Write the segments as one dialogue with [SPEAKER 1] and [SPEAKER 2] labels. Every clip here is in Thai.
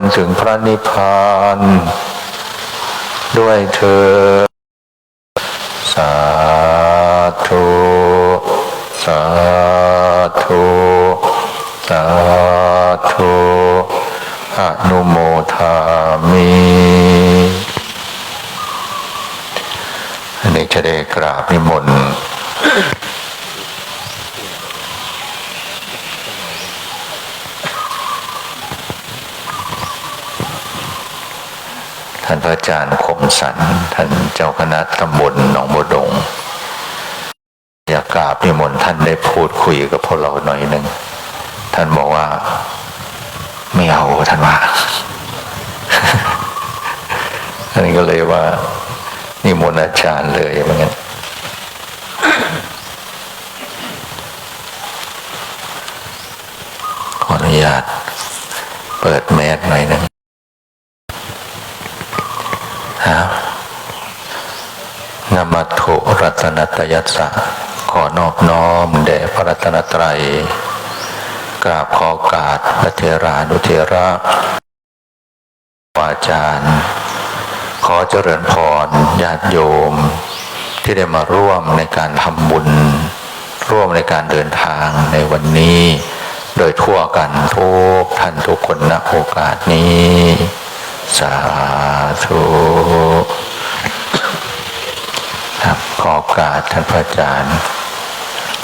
[SPEAKER 1] ถึงพระนิพพานด้วยเธอญสาธุ สาธุ สาธุอนุโมทามิอันนี้จะได้กราบนิมนต์ ท่านพระอา จารย์คมสันท่านเจ้าคณะตำบลหนองบัวดงอยากกราบนิมนต์ท่านได้พูดคุยกับพวกเราหน่อยหนึ่งท่านบอกว่า ไม่เอาท่านว่าท่านก็เลยว่านิมนต์อาจารย์เลยเหมือนกันขออนุญาตเปิดแมสหน่อยหนึ่ง ครับ นมัตถุรัตนตยัสสะขอนอบน้อมแด่พระรัตนตรัยกราบขอโอกาสพระเทรานุเทระวาจารย์ ขอเจริญพรญาติโยม ที่ได้มาร่วมในการทำบุญ ร่วมในการเดินทางในวันนี้ โดยทั่วกันทุกท่านทุกคนณโอกาสนี้ สาธุ ขอโอกาสท่านพระอาจารย์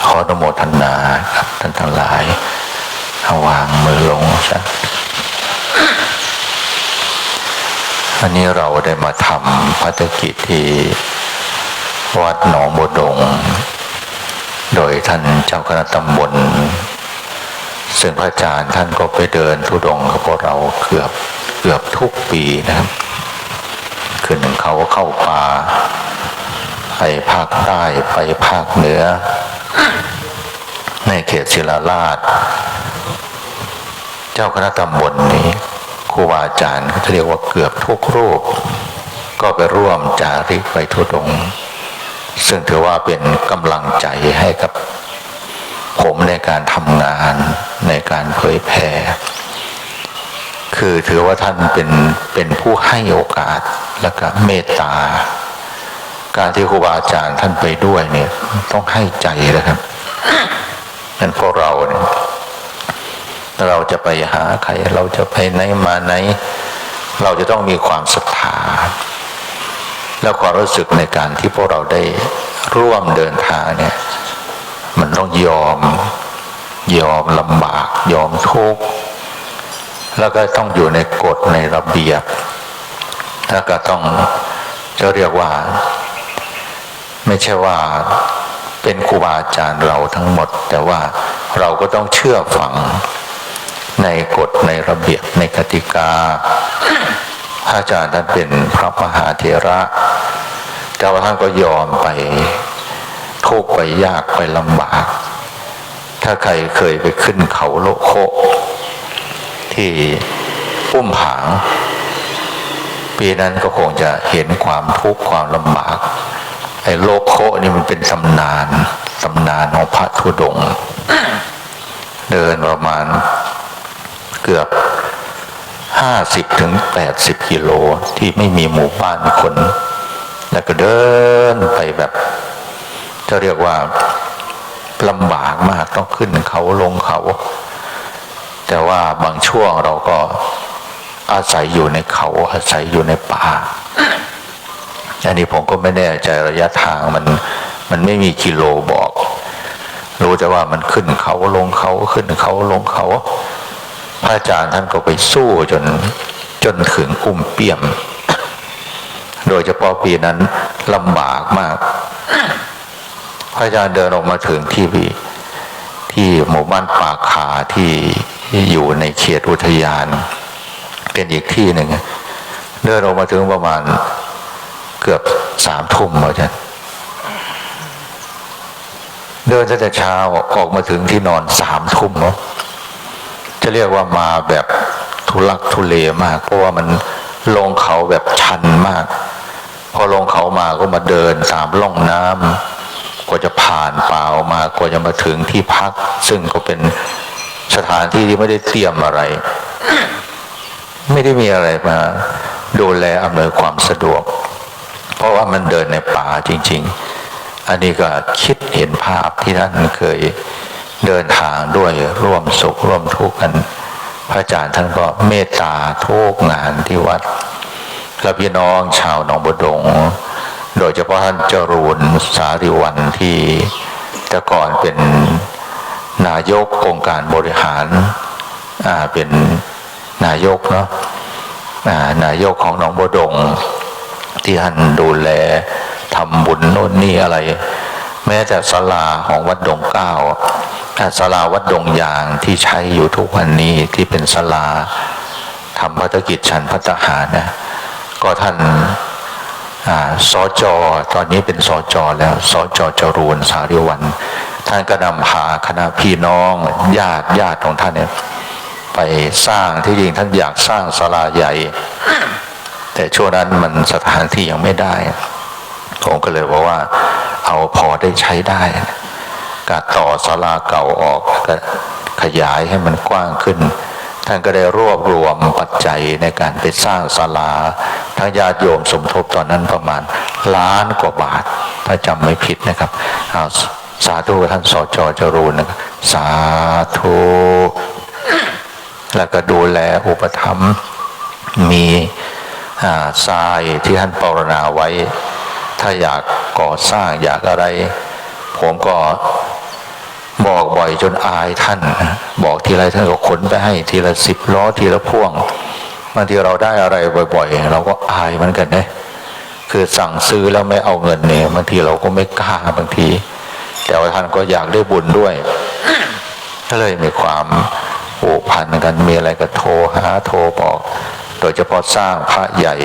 [SPEAKER 1] ขออนุโมทนาครับท่านทั้งหลายเอาวางมือลงซะวันนี้เราได้มาทำภารกิจที่วัดหนองบัวดง โดยท่านเจ้าคณะตำบล ซึ่งพระอาจารย์ท่านก็ไปเดินทุดงกับพวกเราเกือบเกือบทุกปีนะครับ คือหนึ่งเขาก็เข้าป่า ไปภาคใต้ไปภาคเหนือ ในเขตศิลาราชเจ้าคณะตำบลนี้ครูบาอาจารย์เขาเรียกว่าเกือบทุกรูป ก็ไปร่วมจาริกไปทุดง ซึ่งถือว่าเป็นกำลังใจให้กับผมในการทำงานในการเผยแผ่คือถือว่าท่านเป็นเป็นผู้ให้โอกาสและก็เมตตา การที่ครูบาอาจารย์ท่านไปด้วยเนี่ย ต้องให้ใจนะครับนั้นพวกเราเนี่ยเราจะไปหาใคร เราจะไปไหนมาไหน เราจะต้องมีความศรัทธาแล้วความรู้สึกในการที่พวกเราได้ร่วมเดินทางเนี่ย มันต้องยอม ยอมลำบาก ยอมทุกข์แล้วก็ต้องอยู่ในกฎในระเบียบ แล้วก็ต้องจะเรียกว่า ไม่ใช่ว่าเป็นครูบาอาจารย์เราทั้งหมด แต่ว่าเราก็ต้องเชื่อฟังในกฎในระเบียบในกติกาพระอาจารย์ท่านเป็นพระมหาเถระ แต่ว่าท่านก็ยอมไปทุกข์ไปยากไปลำบาก ถ้าใครเคยไปขึ้นเขาโลโคที่อุ้มผาง ปีนั้นก็คงจะเห็นความทุกข์ความลำบาก ไอ้โลโคนี่มันเป็นสำนานสำนานของพระธุดง เดินประมาณเกือบห้าสิบถึงแปดสิบกิโลที่ไม่มีหมู่บ้านคน แล้วก็เดินไปแบบจะเรียกว่าลำบากมากต้องขึ้นเขาลงเขา แต่ว่าบางช่วงเราก็อาศัยอยู่ในเขาอาศัยอยู่ในป่า อันนี้ผมก็ไม่แน่ใจระยะทางมันมันไม่มีกิโลบอก รู้แต่ว่ามันขึ้นเขาลงเขาขึ้นเขาลงเขาพระอาจารย์ท่านก็ไปสู้จนจนถึงอุ้มเปี่ยม โดยเฉพาะปีนั้นลำบากมาก พระอาจารย์เดินออกมาถึงที่ที่หมู่บ้านป่าขาที่อยู่ในเขตอุทยาน เป็นอีกที่หนึ่งเดินออกมาถึงประมาณ เกือบสามทุ่มอาจารย์เดินตั้งแต่เช้าออกมาถึงที่นอนสามทุ่มเนาะจะเรียกว่ามาแบบทุลักทุเลมาก เพราะว่ามันลงเขาแบบชันมาก พอลงเขามาก็มาเดินตามร่องน้ำกว่าจะผ่านป่าออกมากว่าจะมาถึงที่พัก ซึ่งก็เป็นสถานที่ที่ไม่ได้เตรียมอะไร ไม่ได้มีอะไรมา ดูแลอำนวยความสะดวก เพราะว่ามันเดินในป่าจริง ๆ อันนี้ก็คิดเห็นภาพที่ท่านเคยเดินทางด้วยร่วมสุขร่วมทุกข์กัน พระอาจารย์ท่านก็เมตตาทุกงานที่วัดแล้วพี่น้องชาวหนองบดง โดยเฉพาะท่านจรูนสาริวันที่แต่ก่อนเป็นนายกองค์การบริหารอ่าเป็นนายกเนาะนายกของหนองบดง ที่ท่านดูแลทำบุญโน่นนี่อะไร แม้แต่ศาลาของวัดดงเก้าศาลาวัดดงยางที่ใช้อยู่ทุกวันนี้ที่เป็นศาลาทำพัฒกิจฉันพัฒหารนะก็ท่านอ่าสจตอนนี้เป็นสจแล้วสจจรูนสาริวัน ท่านก็นำพาคณะพี่น้องญาติญาติของท่านเนี่ยไปสร้างที่จริงท่านอยากสร้างศาลาใหญ่ แต่ช่วงนั้นมันสถานที่ยังไม่ได้ ผมก็เลยบอกว่า เอาพอได้ใช้ได้ก็ต่อศาลาเก่าออกก็ขยายให้มันกว้างขึ้น ท่านก็ได้รวบรวมปัจจัยในการไปสร้างศาลาทั้งญาติโยมสมทบตอนนั้นประมาณล้านกว่าบาท ถ้าจำไม่ผิดนะครับเอาสาธุท่านสจจรูนนะครับสาธุแล้วก็ดูแลอุปถัมภ์มี ทรายที่ท่านปรณาไว้ ถ้าอยากก่อสร้างอยากอะไร ผมก็บอกบ่อยจนอายท่าน บอกทีไรท่านก็ขนไปให้ทีละสิบล้อทีละพ่วงบางทีเราได้อะไรบ่อยๆ เราก็อายเหมือนกันนะคือสั่งซื้อแล้วไม่เอาเงินเนี่ยบางทีเราก็ไม่กล้าบางที แต่ว่าท่านก็อยากได้บุญด้วยก็เลยมีความผูกพันกันมีอะไรก็โทรหาโทรบอก ดยเฉพาะสร้างพระใหญ่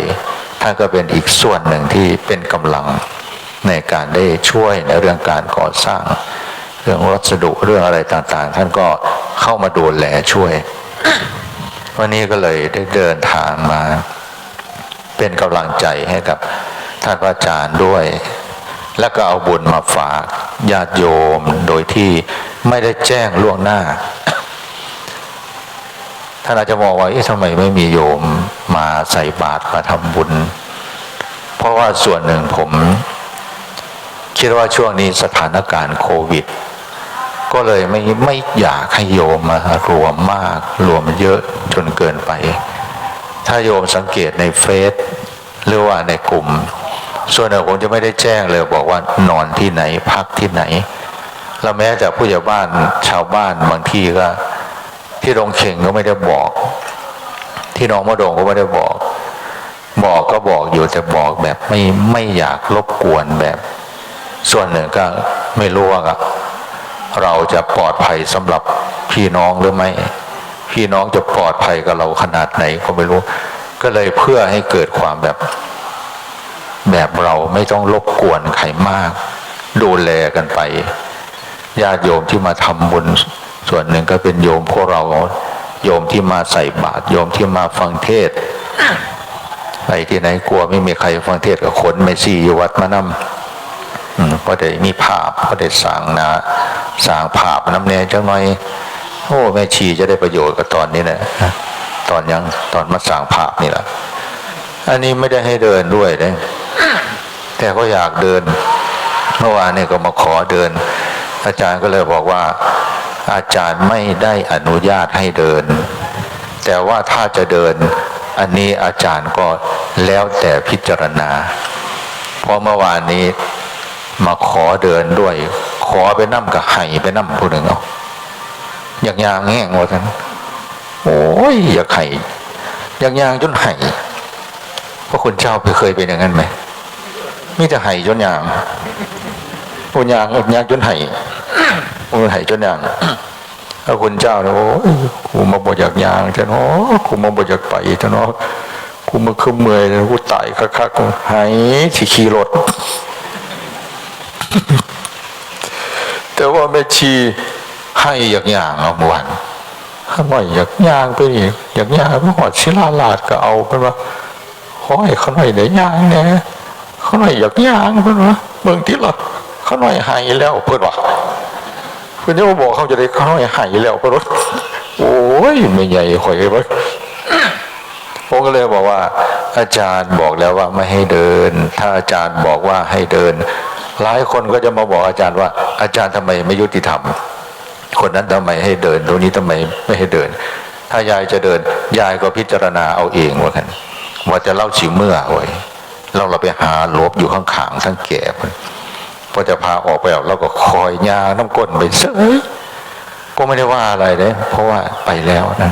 [SPEAKER 1] ท่านก็เป็นอีกส่วนหนึ่งที่เป็นกำลังในการได้ช่วยในเรื่องการก่อสร้าง เรื่องวัสดุเรื่องอะไรต่างๆ ท่านก็เข้ามาดูแลช่วย วันนี้ก็เลยได้เดินทางมา เป็นกำลังใจให้กับท่านพระอาจารย์ด้วย แล้วก็เอาบุญมาฝากญาติโยมโดยที่ไม่ได้แจ้งล่วงหน้าานอาจจะมองว่าเอ๊ะทำไมไม่มีโยมมาใส่บาตรมาทำบุญ เพราะว่าส่วนหนึ่งผม คิดว่าช่วงนี้สถานการณ์โควิด ก็เลยไม่ไม่อยากให้โยมมารวมมากรวมเยอะจนเกินไป ถ้าโยมสังเกตในเฟซหรือว่าในกลุ่ม ส่วนหนึ่งผมจะไม่ได้แจ้งเลยบอกว่านอนที่ไหนพักที่ไหน แล้วแม้แต่ผู้ใหญ่บ้านชาวบ้านบางที่ก็ ที่โรงเข่งก็ไม่ได้บอก ที่น้องมะโดงก็ไม่ได้บอก บอกก็บอกอยู่แต่บอกแบบไม่ไม่อยากรบกวนแบบ ส่วนหนึ่งก็ไม่รู้ว่าเราจะปลอดภัยสำหรับพี่น้องหรือไม่พี่น้องจะปลอดภัยกับเราขนาดไหนก็ไม่รู้ ก็เลยเพื่อให้เกิดความแบบ แบบเราไม่ต้องรบกวนใครมาก ดูแลกันไปญาติโยมที่มาทำบุญ ส่วนหนึ่งก็เป็นโยมพวกเราโยมที่มาใส่บาตรโยมที่มาฟังเทศไปที่ไหนกลัวไม่มีใครฟังเทศกับคนไม่ซีอยู่วัดมานำอืมก็ได้มีภาพก็ได้สร้างนาสร้างภาพน้ำเนยจังหน่อยโอ้แม่ชีจะได้ประโยชน์กับตอนนี้นะตอนยังตอนมาสร้างภาพนี่แหละอันนี้ไม่ได้ให้เดินด้วยนะแต่ก็อยากเดินเมื่อวานเนี่ยก็มาขอเดิน อาจารย์ก็เลยบอกว่า อาจารย์ไม่ได้อนุญาตให้เดิน แต่ว่าถ้าจะเดิน อันนี้อาจารย์ก็แล้วแต่พิจารณา เพราะเมื่อวานนี้มาขอเดินด้วย ขอไปนั่มกับไห่ไปนั่มผู้หนึ่งเอาอยากยางแง่งว่าท่านโอ้ยอยากไห่อยากยางจนไห่พระคุณเจ้าไปเคยเป็นอย่างนั้นไหมมีแต่ไห่จนยางโอ้ยางอดยางจนไห่ โอ้ยไห่จนอย่างพระคุณเจ้าเนี่ยโอ้ยกูมาบวอยากยางจะเนาะกูมาบวอยากไปจะเนาะกูมาคือเมื่อยเลยกูตายคักๆหายขี่ขี่รถแต่ว่าแม่ชีให้อยางอย่างเอาเมื่อวันข้าหน่อยอยากย่างไปนี่อยากย่างไปหอดศิลาลาดก็เอาเป็นว่าขอให้เขาหน่อยได้ย่างแหน่เขาหน่อยอยากย่างเพื่อนว่าเมืองที่ละเขาหน่อยให้แล้วเพื่อนว่า พื่อนที่มาบอกเขาจะได้เขาหน่อยแล้วเพื่อนว่าโอ้ยไม่ใหญ่ข่อยเลยว้ยผมก็เลยบอกว่า อาจารย์บอกแล้วว่าไม่ให้เดิน ถ้าอาจารย์บอกว่าให้เดิน หลายคนก็จะมาบอกอาจารย์ว่า อาจารย์ทำไมไม่ยุติธรรม คนนั้นทำไมให้เดินตรงนี้ทำไมไม่ให้เดิน ถ้ายายจะเดิน ยายก็พิจารณาเอาเองว่ากันว่าจะเล่าชิวเมื่อไว้เราเราไปหาลบอยู่ข้างขางทั้งแก่ พอจะพาออกไปเราก็คอยยาน้ำก้นไปเสยก็ไม่ได้ว่าอะไรเลยเพราะว่าไปแล้วนะ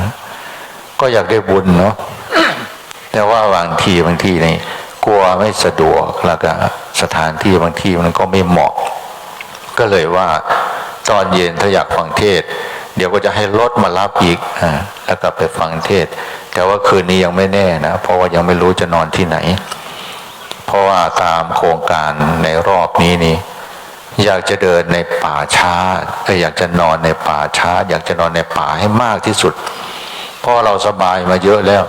[SPEAKER 1] ก็อยากได้บุญเนาะแต่ว่าบางทีบางทีนี่กลัวไม่สะดวกแล้วก็สถานที่บางที่มันก็ไม่เหมาะ ก็เลยว่าตอนเย็นถ้าอยากฟังเทศน์เดี๋ยวก็จะให้รถมารับอีกอ่าแล้วก็ไปฟังเทศน์แต่ว่าคืนนี้ยังไม่แน่นะเพราะว่ายังไม่รู้จะนอนที่ไหน เพราะว่าตามโครงการในรอบนี้นี่อยากจะเดินในป่าช้าอออยากจะนอนในป่าช้า อยากจะนอนในป่าให้มากที่สุด เพราะเราสบายมาเยอะแล้ว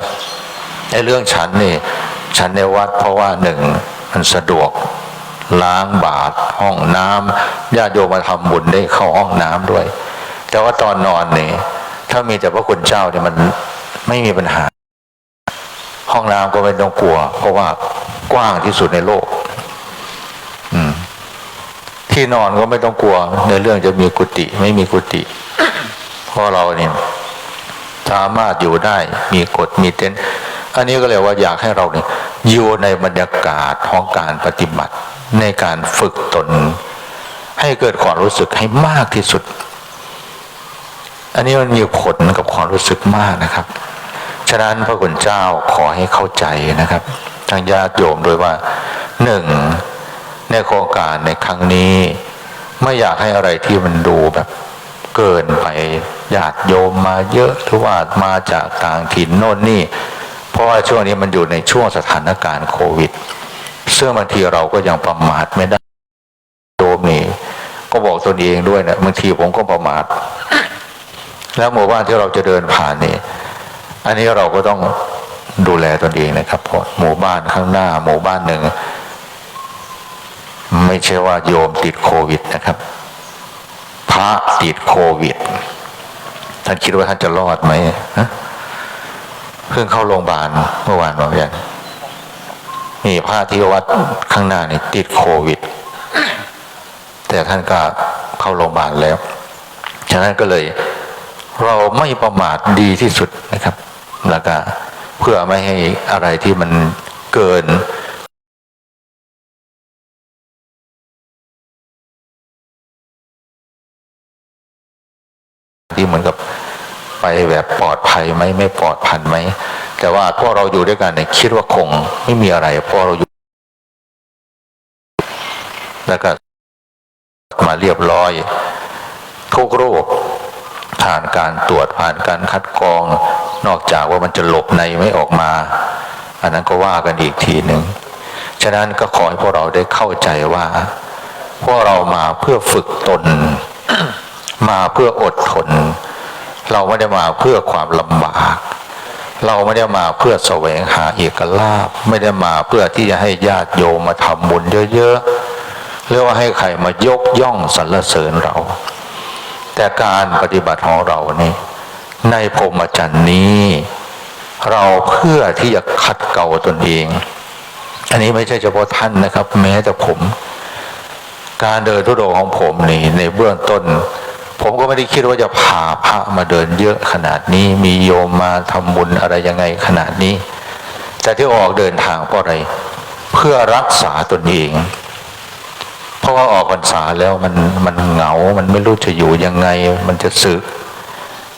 [SPEAKER 1] ไอ้เรื่องฉันนี่ ฉันในวัดเพราะว่าหนึ่งมันสะดวกล้างบาตรห้องน้ำญาติโยมมาทำบุญได้เข้าห้องน้ำด้วย แต่ว่าตอนนอนนี่ถ้ามีแต่พระคุณเจ้าเนี่ยมันไม่มีปัญหา ห้องน้ำก็ไม่ต้องกลัว เพราะว่ากว้างที่สุดในโลกที่นอนก็ไม่ต้องกลัว ในเรื่องจะมีกุฏิไม่มีกุฏิเพราะเราเนี่ยสามารถอยู่ได้มีกฎมีเต็นท์อันนี้ก็เลยว่าอยากให้เราเนี่ยอยู่ในบรรยากาศของการปฏิบัติ ในการฝึกตน ให้เกิดความรู้สึกให้มากที่สุด อันนี้มันมีผลกับความรู้สึกมากนะครับ ฉะนั้นพระคุณเจ้าขอให้เข้าใจนะครับทางญาติโยมโดยว่าหนึ่งในโครงการในครั้งนี้ ไม่อยากให้อะไรที่มันดูแบบเกินไปญาติโยมมาเยอะหรือว่ามาจากต่างถิ่นโน่นนี่ เพราะว่าช่วงนี้มันอยู่ในช่วงสถานการณ์โควิดซึ่งบางทีเราก็ยังประมาทไม่ได้โยมนี่ก็บอกตนเองด้วยนะบางทีผมก็ประมาทแล้วหมู่บ้านที่เราจะเดินผ่านนี่ อันนี้เราก็ต้องดูแลตนเองนะครับเพราะหมู่บ้านข้างหน้า หมู่บ้านหนึ่ง ไม่ใช่ว่าโยมติดโควิดนะครับ พระติดโควิด ท่านคิดว่าท่านจะรอดไหมเพิ่งเข้าโรงพยาบาลเมื่อวานบอกย่างมีพระที่วัดข้างหน้านี่ติดโควิด แต่ท่านก็เข้าโรงพยาบาลแล้ว ฉะนั้นก็เลย เราไม่ประมาทดีที่สุดนะครับ แล้วก็เพื่อไม่ให้อะไรที่มันเกินที่เหมือนกับไปแบบปลอดภัยไหมไม่ปลอดภัยไหม แต่ว่าพวกเราอยู่ด้วยกันเนี่ยคิดว่าคงไม่มีอะไรพราะเราอยู่ แล้วก็มาเรียบร้อยทุกโรคผ่านการตรวจผ่านการคัดกรอง นอกจากว่ามันจะหลบในไม่ออกมา อันนั้นก็ว่ากันอีกทีหนึ่งฉะนั้นก็ขอให้พวกเราได้เข้าใจว่า พวกเรามาเพื่อฝึกตน มาเพื่ออดทน เราไม่ได้มาเพื่อความลำบาก เราไม่ได้มาเพื่อแสวงหาเอกลาภไม่ได้มาเพื่อที่จะให้ญาติโยมมาทำบุญเยอะๆหรือว่าให้ใครมายกย่องสรรเสริญเรา แต่การปฏิบัติของเรานี่ ในพรหมจรรย์นี้ เราเพื่อที่จะขัดเกลาตนเอง อันนี้ไม่ใช่เฉพาะท่านนะครับ แม้แต่ผม การเดินทุดงค์ของผมนี่ในเบื้องต้น ผมก็ไม่ได้คิดว่าจะพาพระมาเดินเยอะขนาดนี้มีโยมมาทำบุญอะไรยังไงขนาดนี้ แต่ที่ออกเดินทางเพราะอะไร เพื่อรักษาตนเองเพราะว่าออกพรรษาแล้วมันมันเหงา มันไม่รู้จะอยู่ยังไง มันจะสึก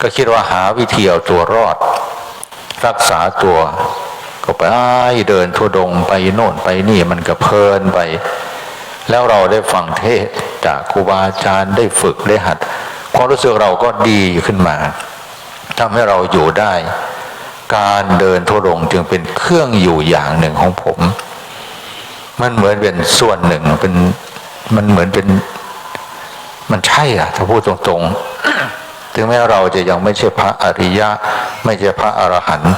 [SPEAKER 1] ก็คิดว่าหาวิธีเอาตัวรอด รักษาตัว ก็ไปเดินทุดงไปโน่นไปนี่มันก็เพลินไป แล้วเราได้ฟังเทศจากครูบาอาจารย์ได้ฝึกได้หัด ความรู้สึกเราก็ดีขึ้นมาทำให้เราอยู่ได้ การเดินทุรงจึงเป็นเครื่องอยู่อย่างหนึ่งของผม มันเหมือนเป็นส่วนหนึ่งเป็นมันเหมือนเป็น มันใช่อะถ้าพูดตรงๆ ถึงแม้เราจะยังไม่ใช่พระอริยะ ไม่ใช่พระอรหันต์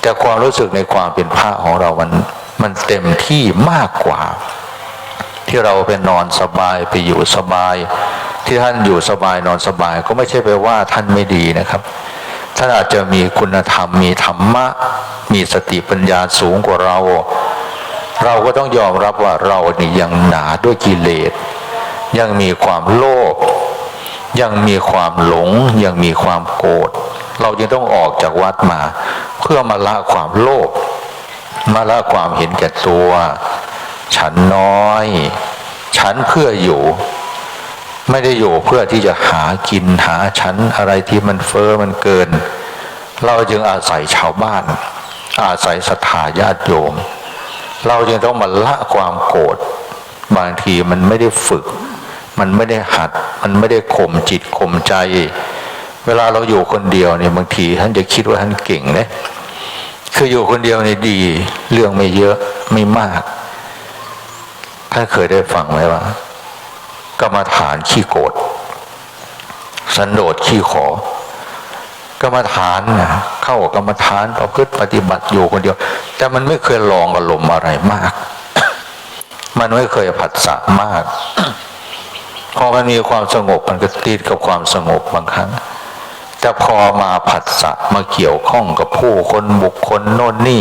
[SPEAKER 1] แต่ความรู้สึกในความเป็นพระของเรามันมันเต็มที่มากกว่า ที่เราไปนอนสบายไปอยู่สบาย ที่ท่านอยู่สบายนอนสบายก็ไม่ใช่ไปว่าท่านไม่ดีนะครับท่านอาจจะมีคุณธรรมมีธรรมะ มีสติปัญญาสูงกว่าเรา เราก็ต้องยอมรับว่าเรานี่ยังหนาด้วยกิเลส ยังมีความโลภ ยังมีความหลงยังมีความโกรธเราจึงต้องออกจากวัดมา เพื่อมาละความโลภมาละความเห็นแก่ตัว ฉันน้อย ฉันเพื่ออยู่ ไม่ได้อยู่เพื่อที่จะหากินหาชั้นอะไรที่มันเฟอ้อมันเกิน เราจึงอาศัยชาวบ้าน อาศัยศรัทธาญาติโยม เราจึงต้องมาละความโกรธบางทีมันไม่ได้ฝึก มันไม่ได้หัด มันไม่ได้ข่มจิตข่มใจ เวลาเราอยู่คนเดียวเนี่ยบางทีท่านจะคิดว่าท่านเก่งนะคืออยู่คนเดียวเนี่ยดี เรื่องไม่เยอะไม่มากท่านเคยได้ฟังไหมว่ากรรมฐานขี้โกรธสันโดษขี้ขอกรรมฐานนะเข้ากรรมฐานประพฤติปฏิบัติอยู่คนเดียว แต่มันไม่เคยลองอารมณ์อะไรมาก มันไม่เคยผัสสะมาก พอมันมีความสงบมันก็ติดกับความสงบบางครั้ง แต่พอมาผัสสะมาเกี่ยวข้องกับผู้คนบุคคลโน่นนี่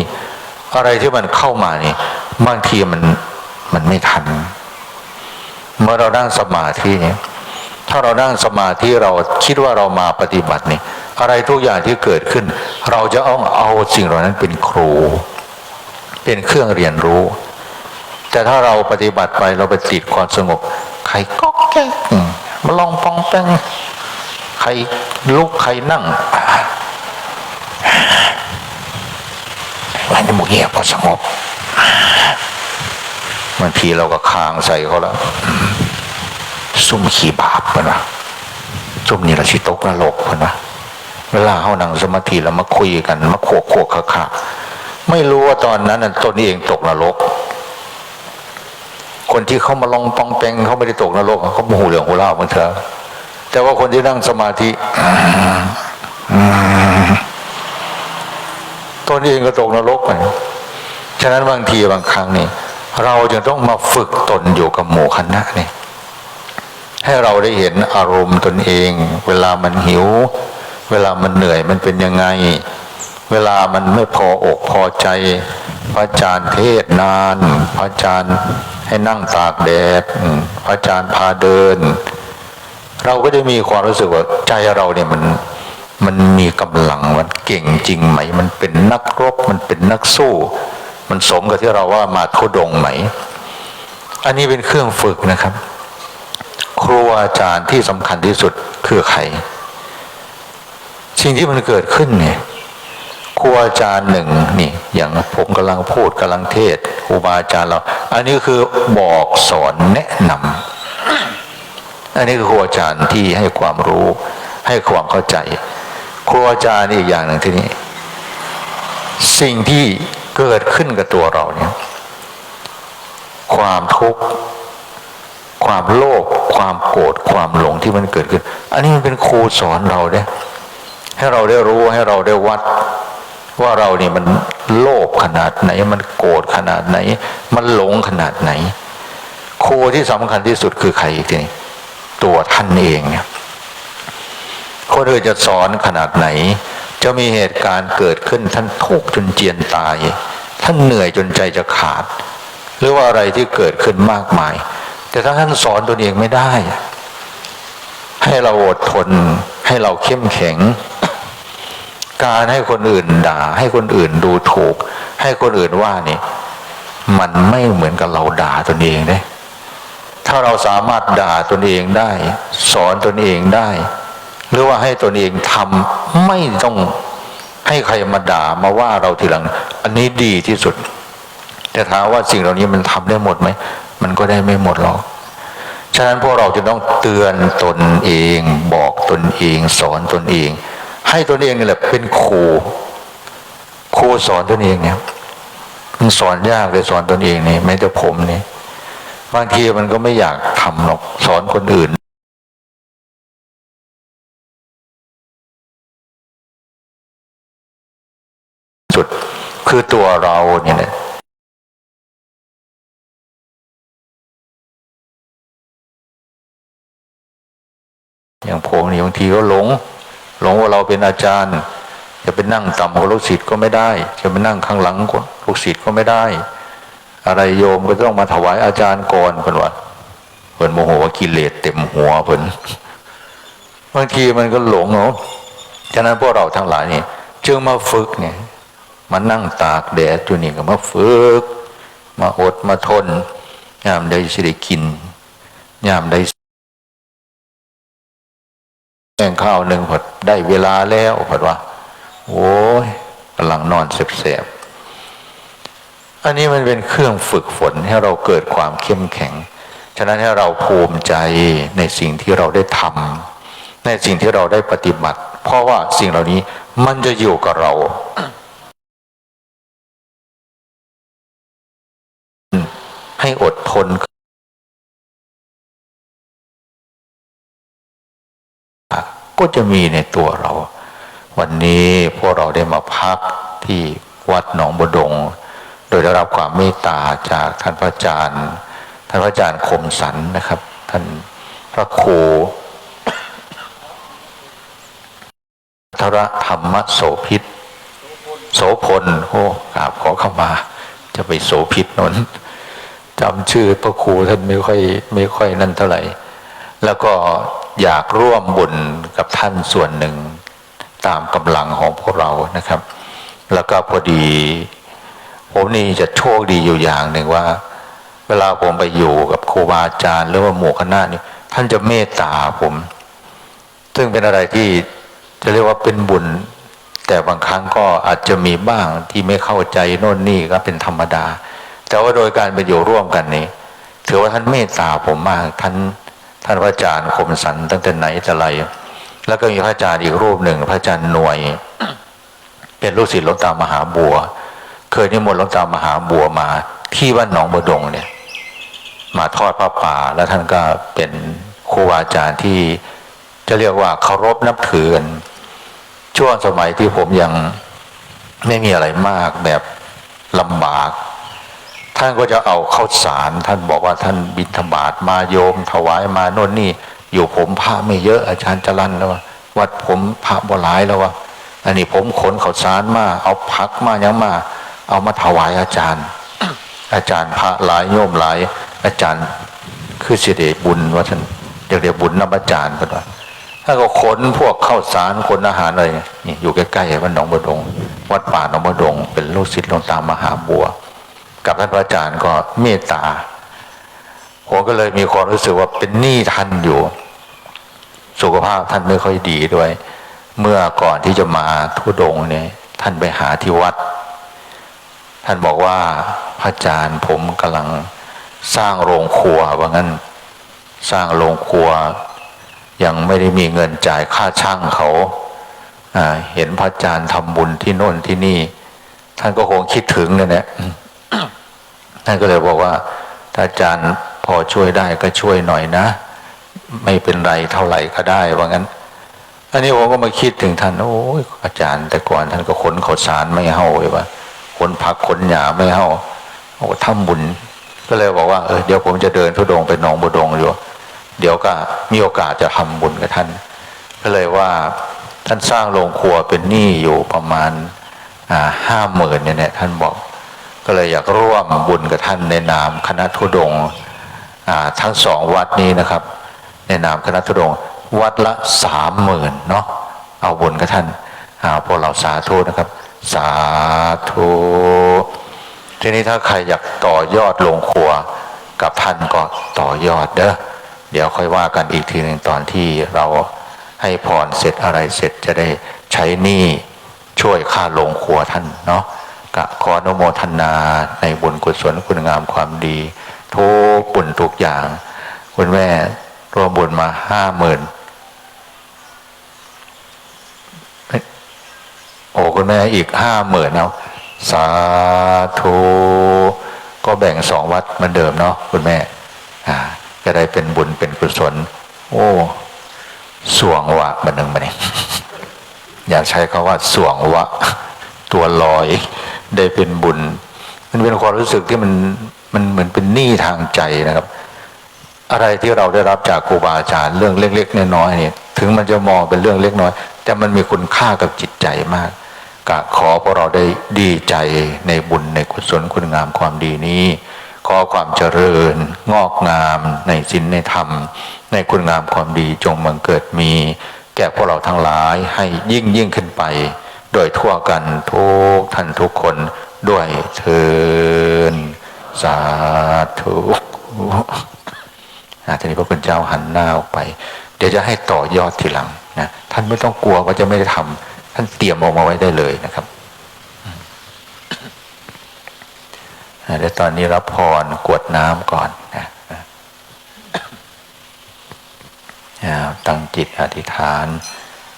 [SPEAKER 1] อะไรที่มันเข้ามานี่บางทีมันมันไม่ทัน เมื่อเรานั่งสมาธิเนี่ยถ้าเรานั่งสมาธิเราคิดว่าเรามาปฏิบัตินี่อะไรทุกอย่างที่เกิดขึ้น เราจะเอาเอาสิ่งเหล่านั้นเป็นครู เป็นเครื่องเรียนรู้ แต่ถ้าเราปฏิบัติไปเราไปติดความสงบ ใครก็แก๊กมาลองปองแป้งใครลุกใครนั่งวันนี้มุกเงียบพอสงบบางทีเราก็คางใส่เขาแล้วซุ่มขี่บาปเพิ่นวะซุ่มนี่ละชิตกนรกเนวะเวลาเขานั่งสมาธิแล้วมาคุยกัน มาโขกโขกขาขาไม่รู้ว่าตอนนั้นตนเองตกนรก คนที่เขามาลองปองแปงเขาไม่ได้ตกนรกเขาโมโหเหลืองหัวเล่าบางเถอะแต่ว่าคนที่นั่งสมาธิตนเองก็ตกนรกไปฉะนั้นบางทีบางครั้งนี่เราจะต้องมาฝึกตนอยู่กับหมู่คณะนี่ให้เราได้เห็นอารมณ์ตนเอง เวลามันหิว เวลามันเหนื่อยมันเป็นยังไง เวลามันไม่พออกพอใจ พระอาจารย์เทศนาน พระอาจารย์ ให้นั่งตากแดดอืมพระอาจารย์พาเดิน เราก็จะมีความรู้สึกว่าใจเราเนี่ยมันมันมีกำลังมันเก่งจริงไหม มันเป็นนักรบมันเป็นนักสู้ มันสมกับที่เราว่ามาทุดงไหม อันนี้เป็นเครื่องฝึกนะครับ ครูอาจารย์ที่สำคัญที่สุดคือใคร สิ่งที่มันเกิดขึ้นเนี่ย ครูอาจารย์หนึ่งนี่อย่างผมกำลังพูดกำลังเทศครูบาอาจารย์เรา อันนี้คือบอกสอนแนะนำอันนี้คือครูอาจารย์ที่ให้ความรู้ให้ความเข้าใจครูอาจารย์อีกอย่างหนึ่งที่นี้ สิ่งที่เกิดขึ้นกับตัวเราเนี่ย ความทุกข์ความโลภความโกรธความหลงที่มันเกิดขึ้น อันนี้มันเป็นครูสอนเราเนี่ยให้เราได้รู้ให้เราได้วัด ว่าเราเนี่ยมันโลภขนาดไหน มันโกรธขนาดไหน มันหลงขนาดไหน ครูที่สำคัญที่สุดคือใครทีนี้ตัวท่านเองเนี่ยคนอื่นจะสอนขนาดไหน จะมีเหตุการณ์เกิดขึ้นท่านถูกจนเจียนตาย ท่านเหนื่อยจนใจจะขาด หรือว่าอะไรที่เกิดขึ้นมากมาย แต่ถ้าท่านสอนตนเองไม่ได้ ให้เราอดทน ให้เราเข้มแข็ง การให้คนอื่นด่า ให้คนอื่นดูถูก ให้คนอื่นว่านี่ มันไม่เหมือนกับเราด่าตนเองเด้ถ้าเราสามารถด่าตนเองได้ สอนตนเองได้ หรือว่าให้ตนเองทำไม่ต้องให้ใครมาด่ามาว่าเราทีหลัง อันนี้ดีที่สุด แต่ถามว่าสิ่งเหล่านี้มันทำได้หมดไหมมันก็ได้ไม่หมดหรอกฉะนั้นพวกเราจะต้องเตือนตนเอง บอกตนเอง สอนตนเอง ให้ตนเองนี่แหละเป็นครูครูสอนตนเองเนี่ยมันสอนยากเลยสอนตนเองนี่แม้แต่ผมนี่บางทีมันก็ไม่อยากทำหรอกสอนคนอื่นสุดคือตัวเราเนี่ยแหละอย่างผมนี่บางทีก็หลง หลงว่าเราเป็นอาจารย์ จะไปนั่งต่ำกว่าลูกศิษย์ก็ไม่ได้ จะไปนั่งข้างหลังกว่าลูกศิษย์ก็ไม่ได้ อะไรโยมก็ต้องมาถวายอาจารย์ก่อนเพิ่นว่าเพิ่นโมโหว่ากิเลสเต็มหัวเพิ่นบางทีมันก็หลงเนาะฉะนั้นพวกเราทั้งหลายนี่จึงมาฝึกเนี่ยมานั่งตากแดดอยู่นี่ก็มาฝึก มาอดมาทนยามใดสิได้กินยามใด แกงข้าวหนึ่งพอได้เวลาแล้วพอดว่า โอ้ยกำลังนอนเสบๆอันนี้มันเป็นเครื่องฝึกฝนให้เราเกิดความเข้มแข็ง ฉะนั้นให้เราภูมิใจในสิ่งที่เราได้ทำในสิ่งที่เราได้ปฏิบัติ เพราะว่าสิ่งเหล่านี้มันจะอยู่กับเรา ให้อดทน ก็จะมีในตัวเรา วันนี้พวกเราได้มาพักที่วัดหนองบดง โดยได้รับความเมตตาจากท่านพระอาจารย์ ท่านพระอาจารย์คมสันนะครับ ท่านพระครูธระธรรมโสพิษโสพลโอ้กราบขอเข้ามา จะไปโสพิษนนจำชื่อพระครูท่านไม่ค่อยไม่ค่อยนั่นเท่าไหร่ แล้วก็อยากร่วมบุญกับท่านส่วนหนึ่งตามกำลังของพวกเรานะครับ แล้วก็พอดีผมนี่จะโชคดีอยู่อย่างหนึ่งว่า เวลาผมไปอยู่กับครูบาอาจารย์หรือว่าหมู่คณะนี่ท่านจะเมตตาผม ซึ่งเป็นอะไรที่จะเรียกว่าเป็นบุญ แต่บางครั้งก็อาจจะมีบ้างที่ไม่เข้าใจโน่นนี่ก็เป็นธรรมดา แต่ว่าโดยการไปอยู่ร่วมกันนี้ ถือว่าท่านเมตตาผมมากท่าน ท่านพระอาจารย์คมสันตั้งแต่ไหนแต่ไรแล้วก็มีพระอาจารย์อีกรูปหนึ่ง พระอาจารย์หน่วย เป็นลูกศิษย์หลวงตามหาบัว เคยนิมนต์หลวงตามหาบัวมา ที่วัดหนองบัวดงเนี่ย มาทอดพระป่า แล้วท่านก็เป็นครูบาอาจารย์ที่จะเรียกว่าเคารพนับถือกันช่วงสมัยที่ผมยังไม่มีอะไรมากแบบลำบาก ท่านก็จะเอาข้าวสาร ท่านบอกว่าท่านบินธบาตมาโยม ถวายมาโน่นนี่ อยู่ผมพระไม่เยอะอาจารย์จรันแล้วว่าวัดผมพระบ่หลายแล้วว่าอันนี้ผมขนข้าวสารมาเอาพักมายังมา เอามาถวายอาจารย์ อาจารย์พระหลายโยมหลาย อาจารย์คือเสด็จบุญว่าท่านเรียกเรียกบุญนำอาจารย์เป็นว่าถ้าก็ขนพวกข้าวสารขนอาหารอะไรนี่อยู่ใกล้ๆวัดหนองบัวดง วัดป่าหนองบัวดง เป็นลูกศิษย์หลวงตามหาบัว กับท่านพระอาจารย์ก็เมตตาผมก็เลยมีความรู้สึกว่าเป็นหนี้ท่านอยู่ สุขภาพท่านไม่ค่อยดีด้วย เมื่อก่อนที่จะมาทุดงเนี่ยท่านไปหาที่วัด ท่านบอกว่าพระอาจารย์ผมกำลังสร้างโรงครัวว่างั้นสร้างโรงครัว ยังไม่ได้มีเงินจ่ายค่าช่างเขาอ่าเห็นพระอาจารย์ทำบุญที่โน่นที่นี่ ท่านก็คงคิดถึงนั่นแหละ ท่านก็เลยบอกว่าถ้าอาจารย์พอช่วยได้ก็ช่วยหน่อยนะ ไม่เป็นไรเท่าไหร่ก็ได้ว่างั้นอันนี้ผมก็มาคิดถึงท่านโอ้ยอาจารย์ แต่ก่อนท่านก็ขนข้าวสารไม่เฮาไว้ว่าขนผักขนหญ้าไม่เฮาโอ้ทำบุญ ก็เลยบอกว่าเออเดี๋ยวผมจะเดินทุดงไปหนองบัวดงอยู่เดี๋ยวก็มีโอกาสจะทำบุญกับท่าน ก็เลยว่าท่านสร้างโรงครัวเป็นหนี้อยู่ประมาณห้าหมื่นเนี่ยท่านบอก ก็เลยอยากร่วมบุญกับท่านในนามคณะทุดงทั้งสองวัดนี้นะครับ ในนามคณะทุดงวัดละสามหมื่นเนาะเอาบุญกับท่านอ่าพวกเราสาธุนะครับ สาธุทีนี้ถ้าใครอยากต่อยอดลงครัวกับท่านก็ต่อยอดเด้อเดี๋ยวค่อยว่ากันอีกทีหนึ่งตอนที่เราให้พรเสร็จอะไรเสร็จจะได้ใช้หนี้ช่วยค่าลงครัวท่านเนาะ กะขออนุโมทนาในบุญกุศลคุณงามความดี ทุกบุญทุกอย่าง คุณแม่รวมบุญมาห้าหมื่นโอ้คุณแม่อีกห้าหมื่นเอาสาธุก็แบ่งสองวัดเหมือนเดิมเนาะคุณแม่อ่าก็ได้เป็นบุญเป็นกุศล โอ้สวงวะบันหนึ่งบันนี้อยากใช้คาว่าสวงวะ ตัวลอย ได้เป็นบุญ มันเป็นความรู้สึกที่มันมันเหมือนเป็นหนี้ทางใจนะครับ อะไรที่เราได้รับจากครูบาอาจารย์เรื่องเล็กๆน้อยๆเนี่ยถึงมันจะมองเป็นเรื่องเล็กน้อย แต่มันมีคุณค่ากับจิตใจมากกะขอพวกเราได้ดีใจในบุญในกุศลคุณงามความดีนี้ ขอความเจริญ งอกงามในศีลในธรรม ในคุณงามความดีจงบังเกิดมี แก่พวกเราทั้งหลายให้ยิ่งยิ่งขึ้นไป โดยทั่วกันทุกท่านทุกคนด้วยเทินสาธุอะทีนี้พระคุณเจ้าหันหน้าออกไป เดี๋ยวจะให้ต่อยอดทีหลังนะท่านไม่ต้องกลัวว่าจะไม่ได้ทำท่านเตรียมออกมาไว้ได้เลยนะครับเดี๋ยวตอนนี้รับพรกวดน้ำก่อนนะอะตั้งจิตอธิษฐาน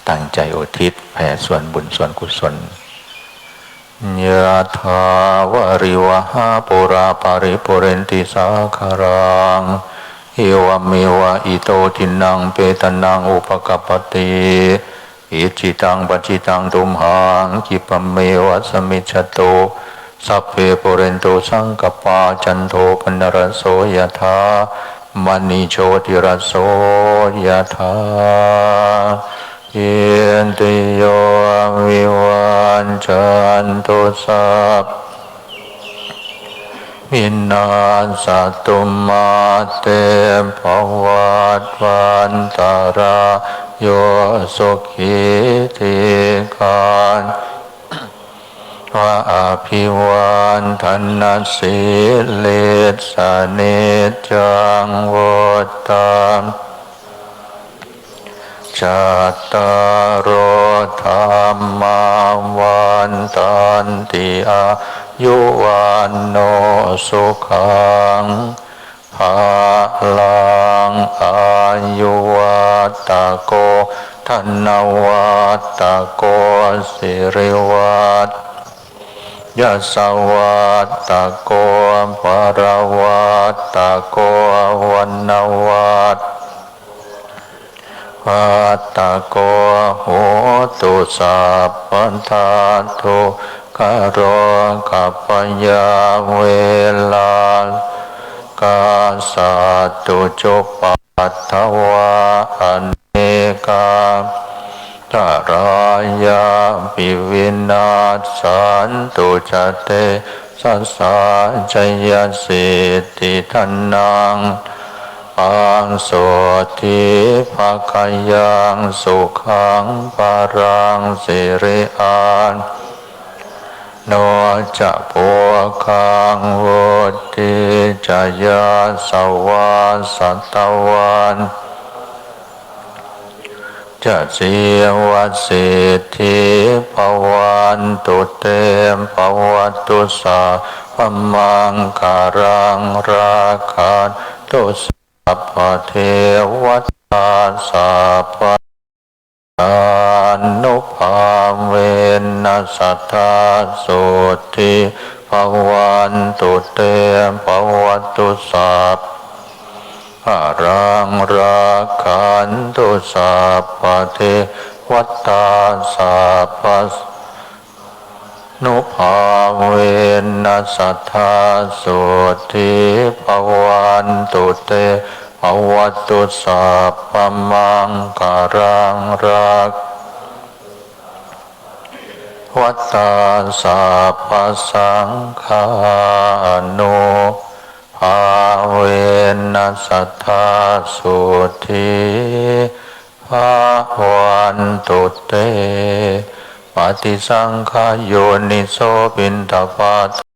[SPEAKER 1] ตั้งใจอุทิศแผ่ส่วนบุญส่วนกุศลยะถาวาริวหาปุราปาริปุเรนติสาคารังเอวเมวะอิโตทินังเปตนังอุปกปติอิจิตังปจิตังตุมหังกิปเมวะสมิจโตสัพเพปุเรนโตสังกปาจันโทปนรโสยะถามณีโชติรโสยะถา เยนติโยวิวันจันตุสัพมินาสตุมาเตภวัตวันตารายโยสุขีติการวะอภิวันธนสิเลสเนจังวตา มจัตารธรรมาวันตันติอายุวันโนสุขังภาลังอายุวัตโกธนวัตโกสิริวัตยะสวัตตโกปรวัตตโกวันวัต ปัตตะโกโหตุสัพพันธาตุกโรกัปปยาเวลากาสัตุจุปัตถวาอันเนกาตรายาปิวินาสันตุจเตสัสสาจยสิทธิทนัง ปังโสทิภาคายังสุขังปารังสิริอานโนจะปวคังวุติจยาสวาสัตวันจะเสียวัดสิทธิภวันตุเตมภวัตุสาพมังการังราคันตุส พพเทวตาสัพพอนุภาเวนัสัทธาสุทิภวันตุเตมภวัตุสัพหารังรักขันตุสัพพะเทวตาสัพพะ นุภาเวนัสัทธาสุทิภวันตุเตภวตุสัพพมังการังรักวัตตาสัพพสังฆานุภาเวนัสัทธาสุทิภาวันตุเต ฏิสังขโยนิโสปินทปาต